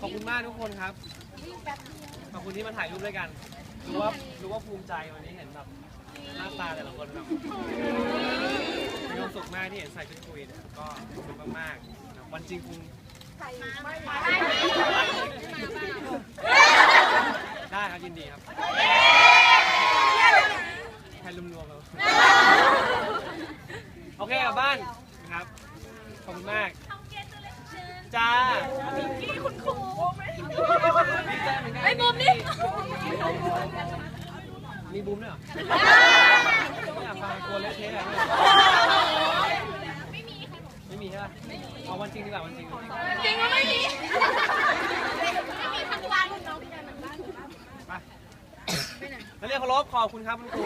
ขอบคุณมากทุกคนครับ ขอบคุณที่มาถ่ายรูปด้วยกัน รู้ว่ารู้ว่าภูมิใจวันนี้เห็นแบบหน้าตาแต่ละคนแบบมีความสุขมากที่เห็นใส่ชุดคุยนี่ยก็ขอบคุณมากๆนะวันจริงคงได้ครับยินดีครับใครรวมๆครับโอเคกลับบ้านนะครับ ขอบคุณมาก จ้า มีบูมด้วยเหรอไม่อยากฟังกลัวเละเทะอะไม่มีใช่ปะเอาวันจริงดีกว่าวันจริงวันจริงจริงว่าไม่มีไม่มีทั้งวันน้องไปแล้วเรียกเคารพขอบคุณครับคุณครู